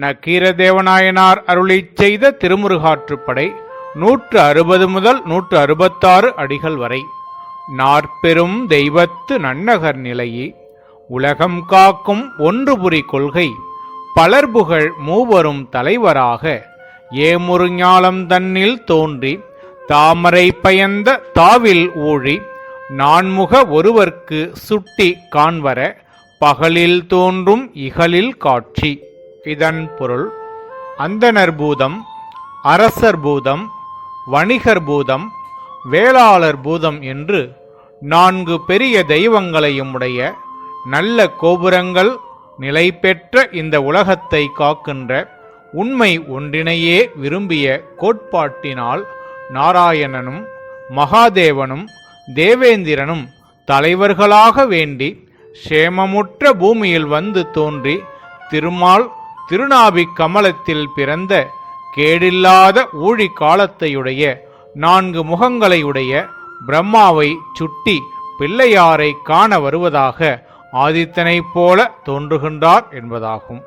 நக்கீரதேவநாயனார் அருளி செய்த திருமுருகாற்றுப்படை நூற்று அறுபது முதல் நூற்று அறுபத்தாறு அடிகள் வரை. நாற்பெரும் தெய்வத்து நன்னகர் நிலையே உலகம் காக்கும் ஒன்றுபுரி கொள்கை பலர்புகழ் மூவரும் தலைவராக ஏமுருஞாலம் தன்னில் தோன்றி தாமரை பயந்த தாவில் ஊழி நான்முக ஒருவர்க்கு சுட்டி காண்வர பகலில் தோன்றும் இகலில் காட்சி. இதன் பொருள் அந்தணர் பூதம் அரசர் பூதம் வணிகர் பூதம் வேளாளர் பூதம் என்று நான்கு பெரிய தெய்வங்களையும் உடைய நல்ல கோபுரங்கள் நிலை பெற்ற இந்த உலகத்தை காக்கின்ற உண்மை ஒன்றினையே விரும்பிய கோட்பாட்டினால் நாராயணனும் மகாதேவனும் தேவேந்திரனும் தலைவர்களாக வேண்டி சேமமுற்ற பூமியில் வந்து தோன்றி திருமால் திருநாபிக் கமலத்தில் பிறந்த கேடில்லாத ஊழி காலத்தையுடைய நான்கு முகங்களையுடைய பிரம்மாவை சுட்டி பிள்ளையாரை காண வருவதாக ஆதித்தனைப் போல தோன்றுகின்றார் என்பதாகும்.